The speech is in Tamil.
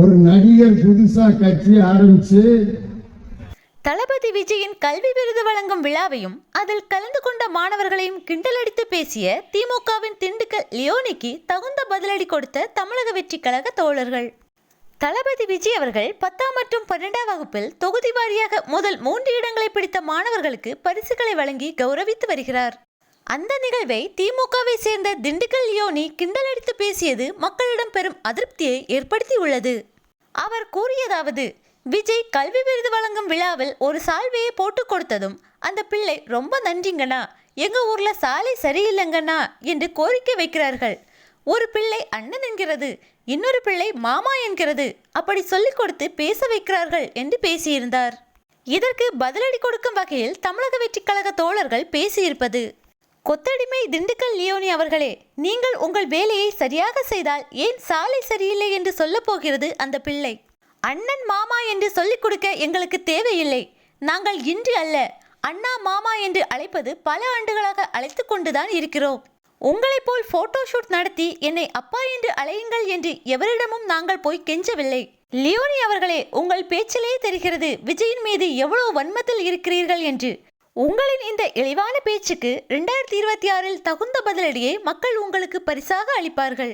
ஒரு நடிகர் புதுசா கட்சி ஆரம்பிச்சு தளபதி விஜயின் கல்வி விருது வழங்கும் விழாவையும் அதில் கலந்து கொண்ட மாணவர்களையும் கிண்டலடித்து பேசிய திமுகவின் திண்டுக்கல் லியோனிக்கு தகுந்த பதிலடி கொடுத்த தமிழக வெற்றி கழக தோழர்கள். தளபதி விஜய் அவர்கள் பத்தாம் மற்றும் பன்னெண்டாம் வகுப்பில் தொகுதி வாரியாக முதல் மூன்று இடங்களை பிடித்த மாணவர்களுக்கு பரிசுகளை வழங்கி கௌரவித்து வருகிறார். அந்த நிகழ்வை திமுகவை சேர்ந்த திண்டுக்கல் யோனி கிண்டலடித்து பேசியது மக்களிடம் பெரும் அதிருப்தியை ஏற்படுத்தியுள்ளது. அவர் கூறியதாவது விஜய் கல்வி விருது வழங்கும் விழாவில் ஒரு சால்வையை போட்டு கொடுத்ததும் அந்த பிள்ளை ரொம்ப நன்றிங்கண்ணா. எங்க ஊர்ல சாலை சரியில்லைங்கண்ணா என்று கோரிக்கை வைக்கிறார்கள். ஒரு பிள்ளை அண்ணன் என்கிறது இன்னொரு பிள்ளை மாமா என்கிறது அப்படி சொல்லிக் கொடுத்து பேச வைக்கிறார்கள் என்று பேசியிருந்தார். இதற்கு பதிலடி கொடுக்கும் வகையில் தமிழக வெற்றிக் கழக தோழர்கள் பேசியிருப்பது. கொத்தடிமை திண்டுக்கல் லியோனி அவர்களே நீங்கள் உங்கள் வேலையை சரியாக செய்தால் ஏன் சாலை சரியில்லை என்று சொல்லப் போகிறது அந்த பிள்ளை? அண்ணன் மாமா என்று சொல்லிக் கொடுக்க எங்களுக்கு தேவையில்லை. நாங்கள் இன்று அல்ல அண்ணா மாமா என்று அழைப்பது பல ஆண்டுகளாக அழைத்து கொண்டுதான் இருக்கிறோம். உங்களைப் போல் போட்டோஷூட் நடத்தி என்னை அப்பா என்று அழையுங்கள் என்று எவரிடமும் நாங்கள் போய் கெஞ்சவில்லை. லியோனி அவர்களே உங்கள் பேச்சிலே தெரிகிறது விஜயின் மீது எவ்வளவு வன்மத்தில் இருக்கிறீர்கள் என்று. உங்களின் இந்த இழிவான பேச்சுக்கு ரெண்டாயிரத்தி இருபத்தி ஆறில் தகுந்த பதிலடியை மக்கள் உங்களுக்கு பரிசாக அளிப்பார்கள்.